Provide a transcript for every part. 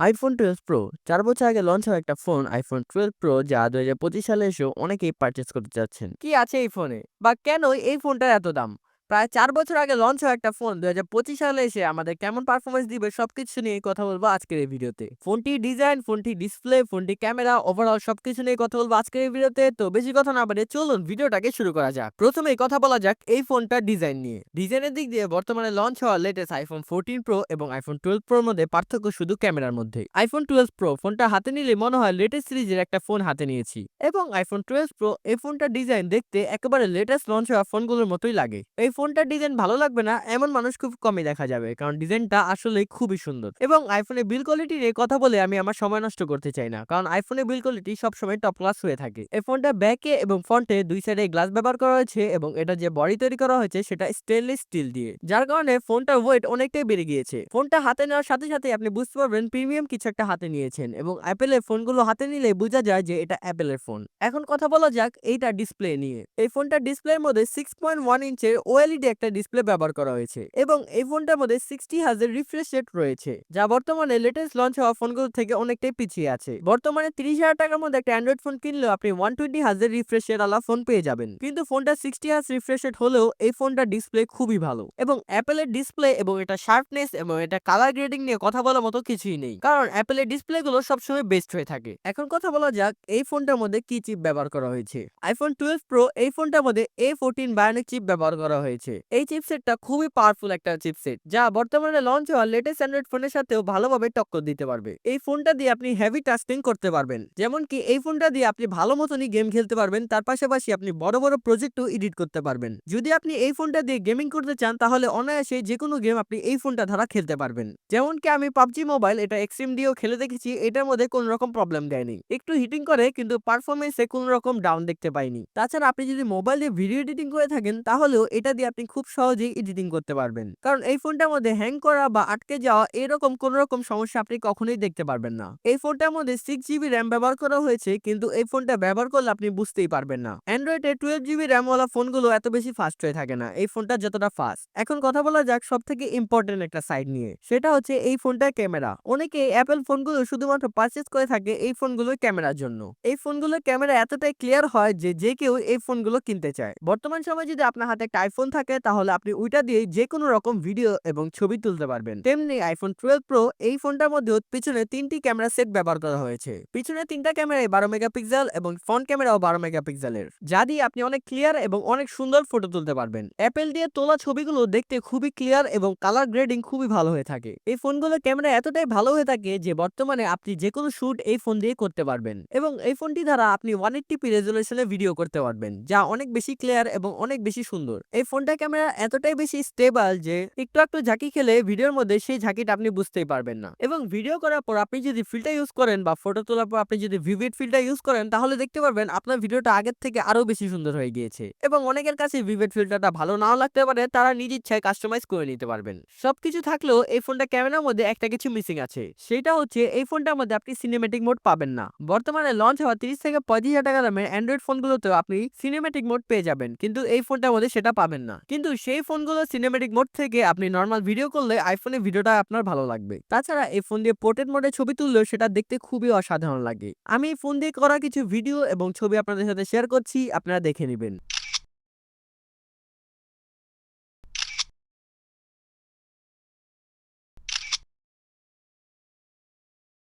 IPhone twelve pro চার বছর আগে লঞ্চ হওয়া একটা ফোন আইফোন টুয়েলভ প্রো যা দু হাজার পঁচিশ সালে এসেও অনেকেই পারচেস করতে চাচ্ছেন। কি আছে এই ফোনে বা কেন এই ফোনটার এত দাম? প্রায় চার বছর আগে লঞ্চ হওয়া একটা ফোন দু হাজার পঁচিশ সালে এসে আমাদের কেমন পারফরমেন্স দিবে সবকিছু নিয়ে কথা বলব আজকের এই ভিডিওতে। ফোনটি ডিজাইন ফোনটি ডিসপ্লে ফোনটি ক্যামেরা ওভারঅল সবকিছু নিয়ে কথা বলব আজকের এই ভিডিওতে। তো বেশি কথা না বাড়িয়ে চলুন ভিডিওটাকে শুরু করা যাক। প্রথমেই কথা বলা যাক এই ফোনটার ডিজাইন নিয়ে। ডিজাইনের দিক দিয়ে বর্তমানে লঞ্চ হওয়া লেটেস্ট আইফোন ফোরটিন প্রো এবং আইফোন টুয়েলভ প্রোর মধ্যে পার্থক্য শুধু ক্যামেরার মধ্যে। আইফোন টুয়েলভ প্রো ফোনটা হাতে নিলে মনে হয় লেটেস্ট সিরিজের একটা ফোন হাতে নিয়েছি। এবং আইফোন টুয়েলভ প্রো এই ফোনটার ডিজাইন দেখতে একেবারে লেটেস্ট লঞ্চ হওয়া ফোনগুলোর মতোই লাগে। এই ফোনটার ডিজাইন ভালো লাগবে না, এমন মানুষ খুব কমই দেখা যাবে। কারণ ডিজাইনটা আসলে খুবই সুন্দর। এবং আইফোনের বিল কোয়ালিটি নিয়ে কথা বলে আমি আমার সময় নষ্ট করতে চাই না। কারণ আইফোনের বিল কোয়ালিটি সবসময় টপ ক্লাস হয়ে থাকে। এই ফোনটা ব্যাকে এবং ফ্রন্টে দুই সাইডে গ্লাস ব্যবহার করা হয়েছে এবং এটা যে বডি তৈরি করা হয়েছে সেটা স্টেনলেস স্টিল দিয়ে। যার কারণে ফোনটার ওয়েট অনেকটাই বেড়ে গিয়েছে। ফোনটা হাতে নেওয়ার সাথে সাথে আপনি বুঝতে পারবেন প্রিমিয়াম কিছু একটা হাতে নিয়েছেন এবং অ্যাপেলের ফোনগুলো হাতে নিলে বোঝা যায় যে এটা অ্যাপেলের ফোন এখন কথা বলা যাক এইটা ডিসপ্লে নিয়ে। এই ফোনটার ডিসপ্লের মধ্যে সিক্স পয়েন্ট ওয়ান ইঞ্চের ওএলইডি একটা ডিসপ্লে ব্যবহার করা হয়েছে এবং এই ফোনটার মধ্যে সিক্সটি হাজার রিফ্রেশ রেট রয়েছে, যা বর্তমানে লেটেস্ট লঞ্চ হওয়া ফোনগুলো থেকে অনেকটাই পিছিয়ে আছে। বর্তমানে তিরিশ হাজার টাকার মধ্যে একটা অ্যান্ড্রয়েড ফোন কিনলেও আপনি ওয়ান টোয়েন্টি হাজার রিফ্রেশ রেট আলা ফোন পেয়ে যাবেন। কিন্তু ফোনটা সিক্সটি হাজার রিফ্রেশ রেট হলেও এই ফোনটার ডিসপ্লে খুবই ভালো এবং অ্যাপেলের ডিসপ্লে এবং এটা শার্পনেস এবং এটা কালার গ্রেডিং নিয়ে কথা বলার মতো কিছুই নেই। কারণ অ্যাপেলের ডিসপ্লে গুলো সবসময় বেস্ট হয়ে থাকে। এখন কথা বলা যাক এই ফোনটার মধ্যে কি চিপ ব্যবহার করা হয়েছে। আইফোন টুয়েলভ প্রো এই ফোনটার মধ্যে এ ফোরটিন বায়োনিক চিপ ব্যবহার করা হয়েছে। এই চিপসেটটা খুবই পাওয়ারফুল একটা চিপসেট, যা বর্তমানে লঞ্চ হওয়া লেটেস্ট অ্যান্ড্রয়েড ফোনের সাথেও ভালোভাবে টক্কর দিতে পারবে। এই ফোনটা দিয়ে আপনি হেভি টাস্কিং করতে পারবেন। যেমন কি এই ফোনটা দিয়ে আপনি ভালো মতনই গেম খেলতে পারবেন, তার পাশাপাশি আপনি বড় বড় প্রজেক্টও এডিট করতে পারবেন। যদি আপনি এই ফোনটা দিয়ে গেমিং করতে চান, তাহলে অনায়াসে যে কোনো গেম আপনি এই ফোনটা দ্বারা খেলতে পারবেন। যেমন কি আমি পাবজি মোবাইল এটা এক্সট্রিম দিয়েও খেলে দেখেছি, এটার মধ্যে কোনো রকম প্রবলেম দেয়নি একটু হিটিং করে, কিন্তু পারফরমেন্সে কোনো রকম ডাউন দেখতে পাইনি। তাছাড়া আপনি যদি মোবাইল দিয়ে ভিডিও এডিটিং করে থাকেন, তাহলেও এটা দিয়ে আপনি খুব সহজেই এডিটিং করতে পারবেন। কারণ এই ফোনটার মধ্যে হ্যাং করা বা আটকে যাওয়া এরকম কোন রকম সমস্যা আপনি কখনোই দেখতে পারবেন না। এই ফোনটার মধ্যে সিক্স জিবি র্যাম ব্যবহার করা হয়েছে, কিন্তু এই ফোনটা ব্যবহার করলে আপনি বুঝতেই পারবেন না। অ্যান্ড্রয়েডে টুয়েলভ জিবি র্যাম র্যামওয়ালা ফোনগুলো এত বেশি ফাস্ট হয়ে থাকে না। এই ফোনটা যতটা ফাস্ট এখন কথা বলা যাক সব থেকে ইম্পর্টেন্ট একটা সাইড নিয়ে। সেটা হচ্ছে এই ফোনটার ক্যামেরা। অনেকে অ্যাপেল ফোনগুলো শুধুমাত্র পারচেস করে থাকে এই ফোনগুলোর ক্যামেরার জন্য। এই ফোনগুলোর ক্যামেরা এতটাই ক্লিয়ার হয় যে যে কেউ এই ফোনগুলো কিনতে চায়। বর্তমান সময় যদি আপনার হাতে একটা আইফোন থাকে, তাহলে আপনি ওইটা দিয়ে যে কোনো রকম ভিডিও এবং ছবি তুলতে পারবেন। তেমনি আইফোন টুয়েলভ প্রো এই ফোনটার মধ্যেও পিছনে তিনটি ক্যামেরা সেট ব্যবহার করা হয়েছে। পিছনে তিনটা ক্যামেরায় বারো মেগাপিক্সেল এবং ফ্রন্ট ক্যামেরাও বারো মেগাপিক্সেলের। যা দিয়ে আপনি অনেক ক্লিয়ার এবং অনেক সুন্দর ফটো তুলতে পারবেন। অ্যাপেল দিয়ে তোলা ছবিগুলো দেখতে খুবই ক্লিয়ার এবং কালার গ্রেডিং খুবই ভালো হয়ে থাকে। এই ফোনগুলোর ক্যামেরা এতটাই ভালো হয়ে থাকে যে, বর্তমানে আপনি যে কোনো শুট এই ফোন দিয়ে করতে পারবেন। এবং এই ফোনটি দ্বারা আপনি ওয়ান এইট্টি রেজলিউশনে ভিডিও করতে পারবেন, যা অনেক বেশি ক্লিয়ার এবং অনেক বেশি সুন্দর। এই ফোনটা ক্যামেরা এতটাই বেশি স্টেবল যে একটু একটু ঝাঁকি খেলে ভিডিওর মধ্যে সেই ঝাঁকিটা আপনি বুঝতেই পারবেন না। এবং ভিডিও করার পর আপনি যদি ফিল্টার ইউজ করেন বা ফটো তোলার পর আপনি যদি ভিভিড ফিল্টার ইউজ করেন, তাহলে দেখতে পারবেন আপনার ভিডিওটা আগের থেকে আরও বেশি সুন্দর হয়ে গিয়েছে। এবং অনেকের কাছে ভিভিড ফিল্টারটা ভালো নাও লাগতে পারে, তারা নিজ ইচ্ছায় কাস্টমাইজ করে নিতে পারবেন। সবকিছু থাকলেও এই ফোনটা ক্যামেরার মধ্যে একটা কিছু মিসিং আছে। সেটা হচ্ছে এই ফোনটার মধ্যে আপনি সিনেমেটিক মোড পাবেন না। বর্তমানে লঞ্চ হওয়া তিরিশ থেকে পঁয়ত্রিশ হাজার টাকা দামের অ্যান্ড্রয়েড ফোনগুলোতেও আপনি সিনেমেটিক মোড পেয়ে যাবেন, কিন্তু এই ফোনটার মধ্যে সেটা পাবেন না। কিন্তু সেই ফোনগুলো সিনেমেটিক মোড থেকে আপনি নর্মাল ভিডিও করলে আইফোনে ভিডিওটা আপনার ভালো লাগবে। তাছাড়া এই ফোন দিয়ে পোর্ট্রেট মোডে ছবি তুললেও সেটা দেখতে খুবই অসাধারণ লাগে। আমি এই ফোন দিয়ে করা কিছু ভিডিও এবং ছবি আপনাদের সাথে শেয়ার করছি, আপনারা দেখে নেবেন।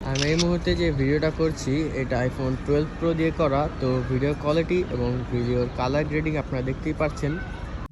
আমি এই মুহূর্তে যে ভিডিওটা করছি, এটা আইফোন টুয়েলভ প্রো দিয়ে করা। তো ভিডিও কোয়ালিটি এবং ভিডিওর কালার গ্রেডিং আপনারা দেখতেই পাচ্ছেন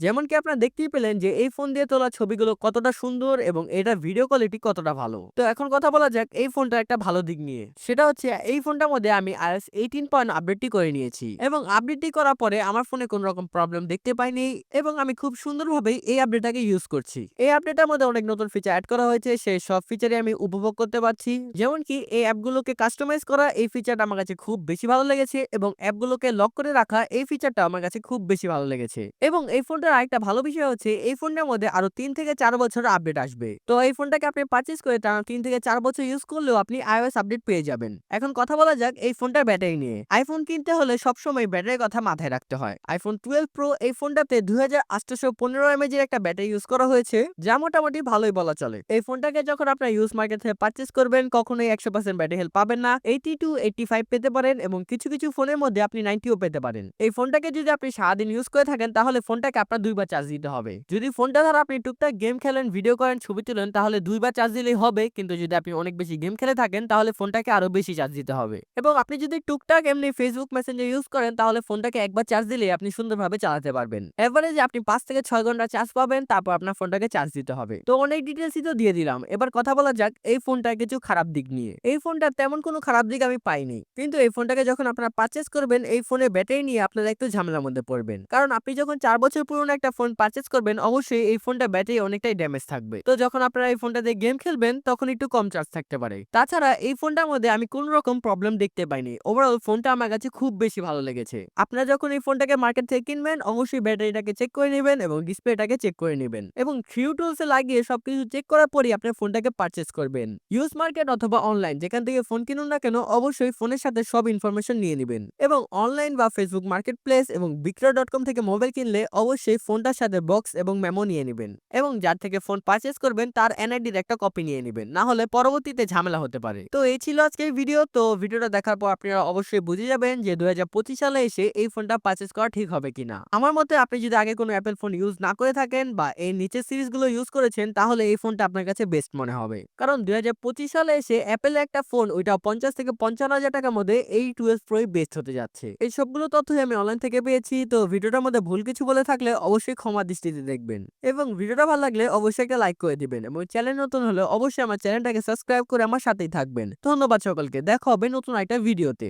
যেমন কি আপনারা দেখতেই পেলেন যে, এই ফোন দিয়ে তোলা ছবিগুলো কতটা সুন্দর এবং এটা ভিডিও কোয়ালিটি কতটা ভালো। তো এখন কথা বলা যাক এই ফোনটার একটা ভালো দিক নিয়ে। সেটা হচ্ছে, এই ফোনটার মধ্যে আমি আইএস এইটিন পয়েন্ট আপডেটটি করে নিয়েছি এবং আপডেটটি করার পরে আমার ফোনে কোনো রকম প্রবলেম দেখতে পাইনি এবং আমি খুব সুন্দরভাবেই এই আপডেটটাকে ইউজ করছি। এই আপডেটের মধ্যে অনেক নতুন ফিচার অ্যাড করা হয়েছে, সেই সব ফিচারে আমি উপভোগ করতে পারছি। যেমন কি, এই অ্যাপগুলোকে কাস্টমাইজ করা এই ফিচারটা আমার কাছে খুব বেশি ভালো লেগেছে এবং অ্যাপগুলোকে লক করে রাখা এই ফিচারটা আমার কাছে খুব বেশি ভালো লেগেছে। এবং এই ফোনটা ফোনটার আরেকটা ভালো বিষয় হচ্ছে, এই ফোনটার মধ্যে আরও তিন থেকে চার বছর আপডেট আসবে। তো এই ফোনটাকে আপনি পারচেজ করে টানা তিন থেকে চার বছর ইউজ করলেও আপনি iOS আপডেট পেয়ে যাবেন। এখন কথা বলা যাক এই ফোনটার ব্যাটারি নিয়ে। আইফোন কিনতে হলে সবসময় ব্যাটারির কথা মাথায় রাখতে হয়। আইফোন টুয়েলভ প্রো এই ফোনটাতে দুই হাজার আটশোশো পনেরো এমএজ এর একটা ব্যাটারি ইউজ করা হয়েছে, যা মোটামুটি ভালোই বলা চলে। এই ফোনটাকে যখন আপনার ইউজ মার্কেট থেকে পারচেস করবেন, কখনোই একশো পার্সেন্ট ব্যাটারি হেল্প পাবেন না। এইটি টু এইটি ফাইভ পেতে পারেন এবং কিছু কিছু ফোনের মধ্যে আপনি নাইনটিও পেতে পারেন। এই ফোনটাকে যদি আপনি সারাদিন ইউজ করে থাকেন, তাহলে ফোনটাকে আপনার দুইবার চার্জ দিতে হবে। যদি ফোনটা দ্বারা আপনি টুকটাক গেম খেলেন ভিডিও করেন, ছবি তুলেন, তাহলে দুইবার চার্জ দিলেই হবে। কিন্তু যদি আপনি অনেক বেশি গেম খেলে থাকেন, তাহলে ফোনটাকে আরও বেশি চার্জ দিতে হবে। এবং আপনি যদি টুকটাক এমনি ফেসবুক মেসেঞ্জার ইউজ করেন, তাহলে ফোনটাকে একবার চার্জ দিলেই আপনি সুন্দরভাবে চালাতে পারবেন। এভারেজে আপনি পাঁচ থেকে ছয় ঘণ্টা চার্জ পাবেন, তারপর আপনার ফোনটাকে চার্জ দিতে হবে। তো অনেক ডিটেলসই তো দিয়ে দিলাম। এবার কথা বলা যাক এই ফোনটার কিছু খারাপ দিক নিয়ে। এই ফোনটার তেমন কোনো খারাপ দিক আমি পাইনি। কিন্তু এই ফোনটাকে যখন আপনারা পারচেস করবেন, এই ফোনের ব্যাটারি নিয়ে আপনারা একটু ঝামেলার মধ্যে পড়বেন। কারণ আপনি যখন চার বছর পুরনো একটা ফোন পারচেস করবেন, অবশ্যই এই ফোনটা ব্যাটারি অনেকটাই ড্যামেজ থাকবে। তো যখন আপনারা এই ফোনটাতে গেম খেলবেন, তখন একটু কম চার্জ থাকতে পারে। তাছাড়া এই ফোনটার মধ্যে আমি কোন রকম প্রবলেম দেখতে পাইনি। ওভারঅল ফোনটা আমার কাছে খুব বেশি ভালো লেগেছে। আপনারা যখন এই ফোনটাকে মার্কেট থেকে কিনবেন, অবশ্যই ব্যাটারিটাকে চেক করে নেবেন এবং ডিসপ্লেটাকে চেক করে নেবেন। এবং থ্রিউ টুলসে লাগিয়ে সবকিছু চেক করার পরই আপনার ফোনটাকে পারচেস করবেন। ইউজ মার্কেট অথবা অনলাইন যেখান থেকে ফোন কিনুন না কেন, অবশ্যই ফোনের সাথে সব ইনফরমেশন নিয়ে নেবেন। এবং অনলাইন বা ফেসবুক মার্কেট প্লেস এবং বিক্রয় ডট কম থেকে মোবাইল কিনলে অবশ্যই ফোনটার সাথে বক্স এবং মেমো নিয়ে নেবেন এবং যার থেকে ফোন পারচেস করবেন তার এনআইডির একটা কপি নিয়ে নেবেন। না হলে পরবর্তীতে ঝামেলা হতে পারে। তো এই ছিল আজকের ভিডিও তো ভিডিওটা দেখার পর আপনারা অবশ্যই বুঝে যাবেন যে দুহাজার পঁচিশ সালে এসে এই ফোনটা পারচেস করা ঠিক হবে কিনা। আমার মতে আপনি যদি আগে কোনো অ্যাপেল ফোন ইউজ না করে থাকেন বা এই নিচের সিরিজগুলো ইউজ করেছেন, তাহলে এই ফোনটা আপনার কাছে বেস্ট মনে হবে। কারণ দুই হাজার পঁচিশ সালে এসে অ্যাপেল একটা ফোন ওইটা পঞ্চাশ থেকে পঞ্চান্ন হাজার টাকার মধ্যে এই টুয়েলভ প্রোই বেস্ট হতে যাচ্ছে। এই সবগুলো তথ্যই আমি অনলাইন থেকে পেয়েছি। তো ভিডিওটার মধ্যে ভুল কিছু বলে থাকলে অবশ্যই ক্ষমা দৃষ্টিতে দেখবেন। এবং ভিডিওটা ভালো লাগলে অবশ্যই একটা লাইক করে দিবেন এবং চ্যানেল নতুন হলে অবশ্যই আমার চ্যানেলটাকে সাবস্ক্রাইব করে আমার সাথেই থাকবেন। ধন্যবাদ সকলকে। দেখা হবে নতুন একটা ভিডিওতে